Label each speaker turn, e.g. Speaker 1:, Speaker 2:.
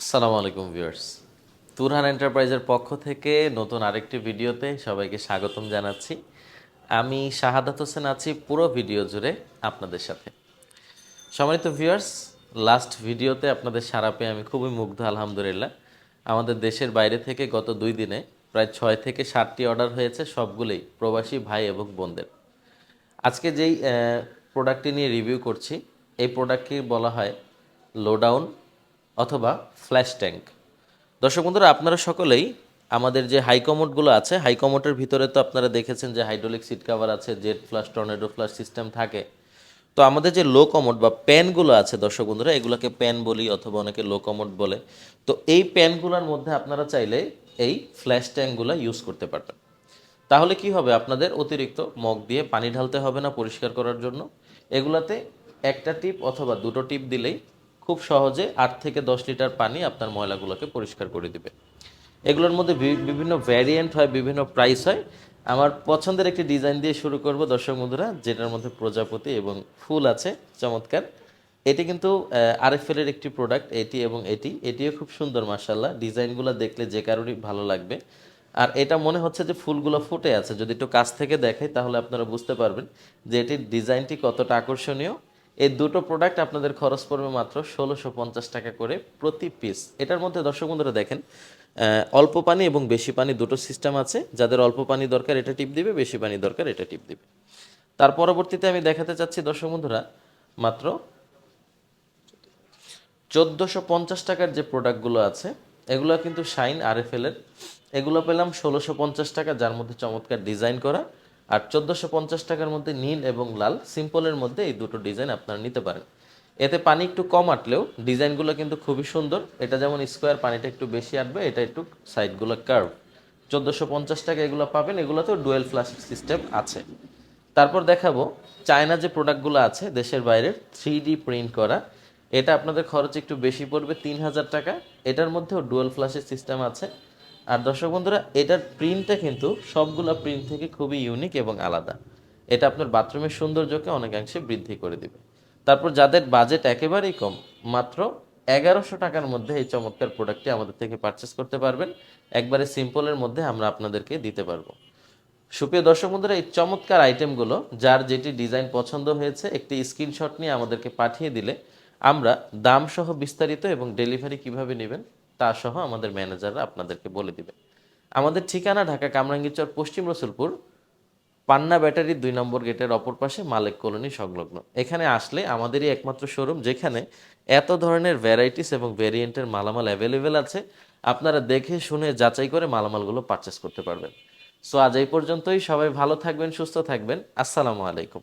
Speaker 1: আসসালামু আলাইকুম ভিউয়ার্স। তুরহান এন্টারপ্রাইজের পক্ষ থেকে নতুন আরেকটি ভিডিওতে সবাইকে স্বাগতম জানাচ্ছি। আমি শাহাদাত হোসেন আছি পুরো ভিডিও জুড়ে আপনাদের সাথে। সম্মানিত ভিউয়ার্স লাস্ট ভিডিওতে আপনাদের সারা পেয়ে আমি খুবই মুগ্ধ, আলহামদুলিল্লাহ। আমাদের দেশের বাইরে থেকে গত দুই দিনে প্রায় ছয় থেকে সাতটি অর্ডার হয়েছে সবগুলোই প্রবাসী ভাই এবং বোনদের। আজকে যেই প্রোডাক্টটি নিয়ে রিভিউ করছি, এই প্রোডাক্টটি বলা হয় লোডাউন অথবা ফ্ল্যাশ ট্যাঙ্ক দর্শক বন্ধুরা, আপনারা সকলেই আমাদের যে হাইকমোটগুলো আছে হাইকমোটের ভিতরে তো আপনারা দেখেছেন যে হাইড্রোলিক সিট কাভার আছে jet flush tornado flush system থাকে। তো আমাদের যে লো কমোড বা প্যানগুলো আছে, দর্শক বন্ধুরা, এগুলোকে প্যান বলি অথবা অনেকে লো কমোড বলে, তো এই প্যানগুলোর মধ্যে আপনারা চাইলে এই ফ্ল্যাশ ট্যাঙ্কগুলো ইউজ করতে পারবেন। তাহলে কি হবে? আপনাদের অতিরিক্ত মগ দিয়ে পানি ঢালতে হবে না পরিষ্কার করার জন্য। এগুলাতে একটা টিপ অথবা দুটো টিপ দিলেই খুব সহজে আট থেকে দশ লিটার পানি আপনার ময়লাগুলোকে পরিষ্কার করে দিবে। এগুলোর মধ্যে বিভিন্ন ভ্যারিয়েন্ট হয়, বিভিন্ন প্রাইস হয়। আমার পছন্দের একটি ডিজাইন দিয়ে শুরু করব দর্শক বন্ধুরা, যেটার মধ্যে প্রজাপতি এবং ফুল আছে, চমৎকার। এটি কিন্তু আরএফএল এর একটি প্রোডাক্ট এটি এবং এটি। এটিও খুব সুন্দর মার্শাল্লাহ ডিজাইনগুলো দেখলে যে কারোরই ভালো লাগবে। আর এটা মনে হচ্ছে যে ফুলগুলো ফুটে আছে। যদি একটু কাছ থেকে দেখাই, তাহলে আপনারা বুঝতে পারবেন যে এটির ডিজাইনটি কতটা আকর্ষণীয়। এই দুটো প্রোডাক্ট আপনাদের খরচ পড়বে মাত্র ষোলোশো পঞ্চাশ টাকা করে প্রতি পিস এটার মধ্যে দর্শক বন্ধুরা দেখেন অল্প পানি এবং বেশি পানি দুটো সিস্টেম আছে। যাদের অল্প পানি দরকার এটা টিপ দিবে, বেশি পানি দরকার এটা টিপ দিবে। তার পরবর্তীতে আমি দেখাতে চাচ্ছি দর্শক বন্ধুরা, মাত্র চোদ্দোশো পঞ্চাশ টাকার যে প্রোডাক্টগুলো আছে, এগুলো কিন্তু শাইন আর এফ এর। এগুলো পেলাম ষোলোশো পঞ্চাশ টাকা, যার মধ্যে চমৎকার ডিজাইন করা। আর চোদ্দোশো পঞ্চাশ টাকার মধ্যে নীল এবং লাল সিম্পলের মধ্যে এই দুটো ডিজাইন আপনারা নিতে পারেন। এতে পানি একটু কম আটলেও ডিজাইনগুলো কিন্তু খুবই সুন্দর। এটা যেমন স্কোয়ার, পানিটা একটু বেশি আটবে, এটা একটু সাইডগুলো কার্ভ চোদ্দোশো পঞ্চাশ টাকা এগুলো পাবেন, এগুলোতেও ডুয়েল ফ্লাশ সিস্টেম আছে। তারপর দেখাবো চায়না যে প্রোডাক্টগুলো আছে দেশের বাইরের থ্রি ডি প্রিন্ট করা। এটা আপনাদের খরচ একটু বেশি পড়বে তিন হাজার টাকা। এটার মধ্যেও ডুয়েল ফ্ল্যাশের সিস্টেম আছে। আর দর্শক বন্ধুরা, এটার প্রিন্টটা কিন্তু সবগুলো প্রিন্ট থেকে খুবই ইউনিক এবং আলাদা। এটা আপনার বাথরুমের সৌন্দর্যকে অনেকাংশে বৃদ্ধি করে দিবে। তারপর যাদের বাজেট একেবারেই কম, মাত্র এগারোশো টাকার মধ্যে এই চমৎকার প্রোডাক্টটি আমাদের থেকে পারচেস করতে পারবেন। একবারে সিম্পলের মধ্যে আমরা আপনাদেরকে দিতে পারব। সুপ্রিয় দর্শক বন্ধুরা, এই চমৎকার আইটেমগুলো যার যেটি ডিজাইন পছন্দ হয়েছে, একটি স্ক্রিনশট নিয়ে আমাদেরকে পাঠিয়ে দিলে আমরা দাম সহ বিস্তারিত এবং ডেলিভারি কীভাবে নেবেন তা সহ আমাদের ম্যানেজাররা আপনাদেরকে বলে দিবে। আমাদের ঠিকানা ঢাকা কামরাঙ্গীরচর পশ্চিম রসুলপুর, পান্না ব্যাটারি দুই নম্বর গেটের অপর পাশে মালিক কলোনি সংলগ্ন। এখানে আসলে আমাদেরই একমাত্র শোরুম, যেখানে এত ধরনের ভ্যারাইটিস এবং ভেরিয়েন্টের মালামাল অ্যাভেলেবেল আছে। আপনারা দেখে শুনে যাচাই করে মালামালগুলো পারচেস করতে পারবেন। সো আজ এই পর্যন্তই। সবাই ভালো থাকবেন, সুস্থ থাকবেন। আসসালামু আলাইকুম।